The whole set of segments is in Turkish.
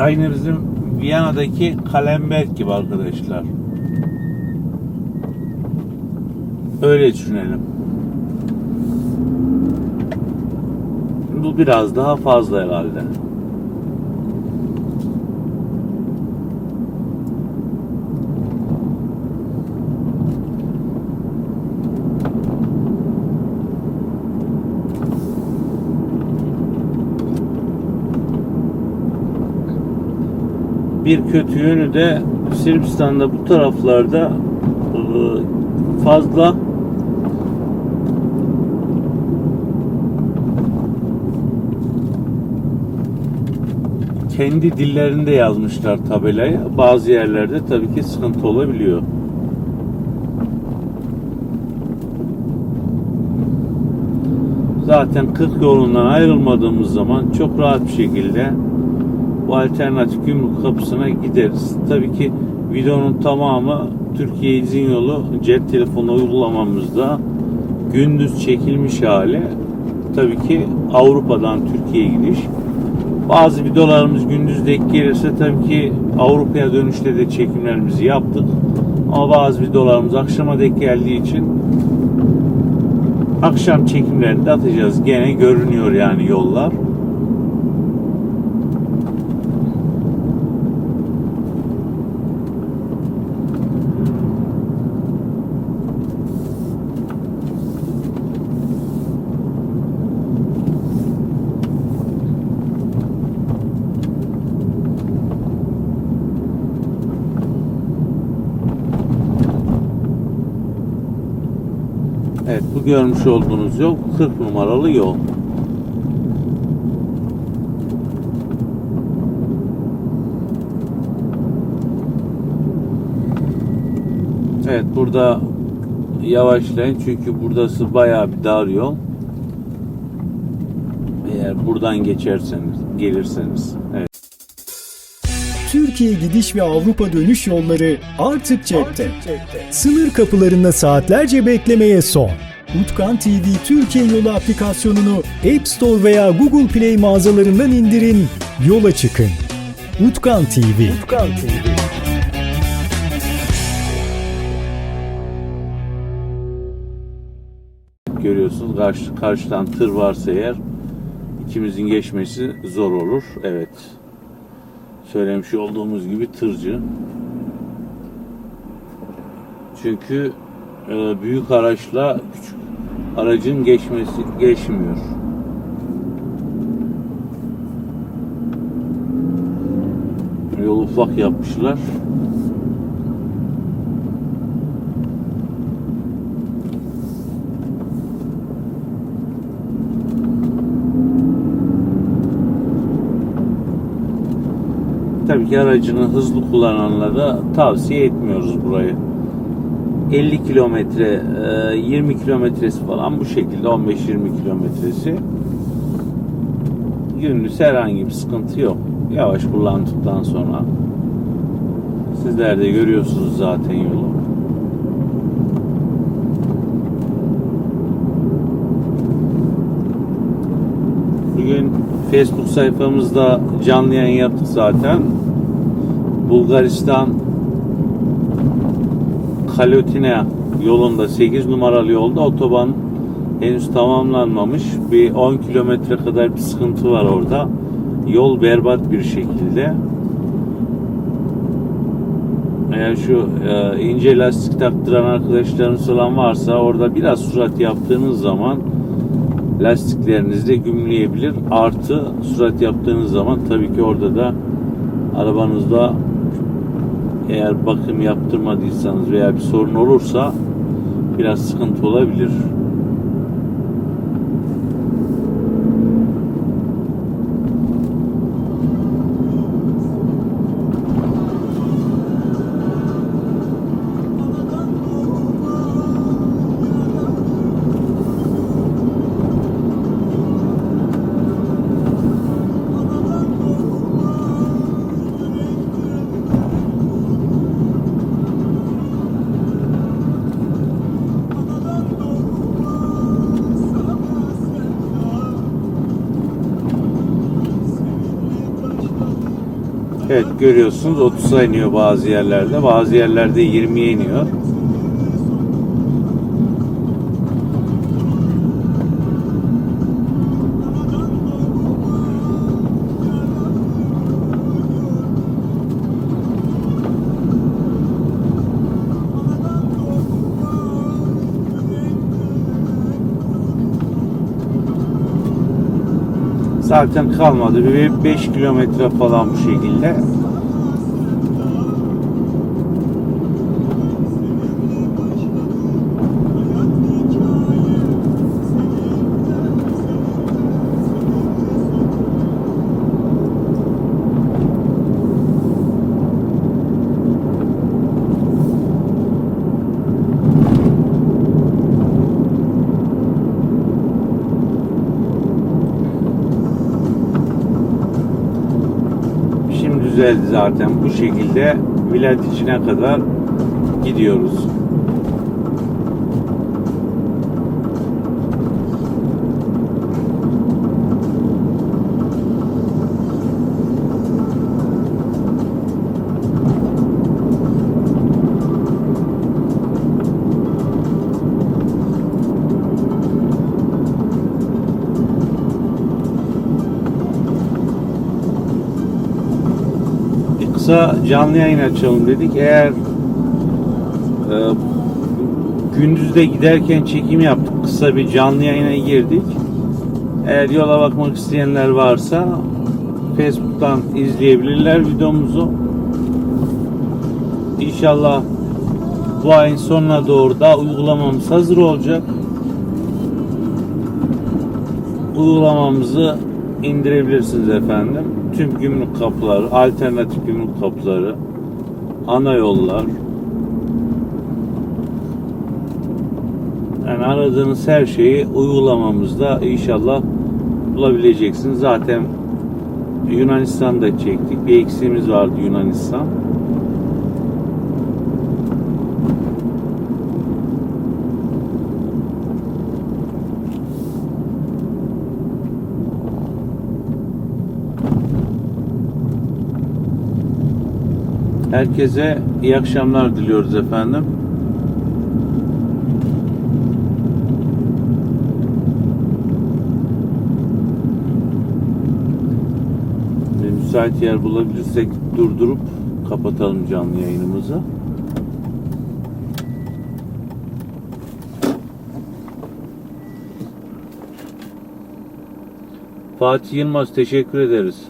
Aynı bizim Viyana'daki Kalemberg gibi arkadaşlar. Öyle düşünelim. Bu biraz daha fazla herhalde. Bir kötü yönü de Sırbistan'da bu taraflarda e, fazla kendi dillerinde yazmışlar tabelayı. Bazı yerlerde tabii ki sıkıntı olabiliyor. Zaten 40 yolundan ayrılmadığımız zaman çok rahat bir şekilde bu alternatif gümrük kapısına gideriz. Tabii ki videonun tamamı Türkiye izin yolu cep telefonu uygulamamızda gündüz çekilmiş hali. Tabii ki Avrupa'dan Türkiye'ye gidiş. Bazı videolarımız gündüz denk gelirse tabii ki Avrupa'ya dönüşte de çekimlerimizi yaptık. Ama bazı videolarımız akşama denk geldiği için akşam çekimlerini de atacağız. Gene görünüyor yani yollar. Evet bu görmüş olduğunuz yol 40 numaralı yol. Evet burada yavaşlayın çünkü burası bayağı bir dar yol. Eğer buradan geçerseniz, gelirseniz. Evet. Türkiye gidiş ve Avrupa dönüş yolları artık cepte. Sınır kapılarında saatlerce beklemeye son. Utkan TV Türkiye Yolu aplikasyonunu App Store veya Google Play mağazalarından indirin, yola çıkın. Utkan TV. Utkan TV. Görüyorsunuz karşı, karşıdan tır varsa eğer ikimizin geçmesi zor olur. Evet. Söylemiş olduğumuz gibi tırcı. Çünkü e, büyük araçla küçük aracın geçmesi geçmiyor. Yol ufak yapmışlar. Tabii ki aracını hızlı kullananlara tavsiye etmiyoruz burayı. 50 kilometre, e, 20 kilometresi falan bu şekilde 15-20 kilometresi. Gündüz herhangi bir sıkıntı yok. Yavaş kullandıktan sonra. Sizler de görüyorsunuz zaten yolu. Bugün Facebook sayfamızda canlı yayın yaptık zaten. Bulgaristan Kalotina yolunda 8 numaralı yolda otoban henüz tamamlanmamış. Bir 10 kilometre kadar bir sıkıntı var orada. Yol berbat bir şekilde. Eğer şu e, ince lastik taktıran arkadaşlarınız olan varsa orada biraz surat yaptığınız zaman lastikleriniz de gümleyebilir. Artı surat yaptığınız zaman tabii ki orada da arabanızda eğer bakım yaptırmadıysanız veya bir sorun olursa biraz sıkıntı olabilir. Evet görüyorsunuz 30'a iniyor bazı yerlerde. Bazı yerlerde 20'ye iniyor. Zaten kalmadı. Bir 5 kilometre falan bu şekilde. Şimdi düzeldi zaten. Bu şekilde vilayet içine kadar gidiyoruz. Kısa canlı yayın açalım dedik. Eğer e, gündüzde giderken çekim yaptık. Kısa bir canlı yayına girdik. Eğer yola bakmak isteyenler varsa Facebook'tan izleyebilirler videomuzu. İnşallah bu ayın sonuna doğru da uygulamamız hazır olacak. Uygulamamızı indirebilirsiniz efendim. Tüm gümrük kapıları, alternatif gümrük kapıları, ana yollar. Yani aradığınız her şeyi uygulamamızda inşallah bulabileceksiniz. Zaten Yunanistan'da çektik. Bir eksiğimiz vardı Yunanistan. Herkese iyi akşamlar diliyoruz efendim. Bir müsait yer bulabilirsek durdurup kapatalım canlı yayınımızı. Fatih Yılmaz teşekkür ederiz.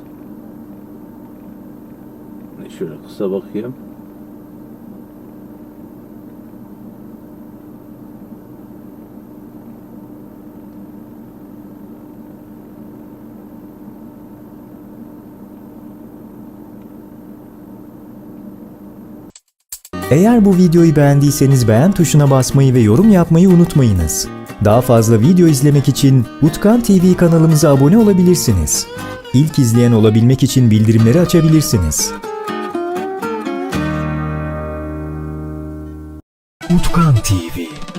Şöyle kısa bakayım. Eğer bu videoyu beğendiyseniz beğen tuşuna basmayı ve yorum yapmayı unutmayınız. Daha fazla video izlemek için Utkan TV kanalımıza abone olabilirsiniz. İlk izleyen olabilmek için bildirimleri açabilirsiniz. Utkan TV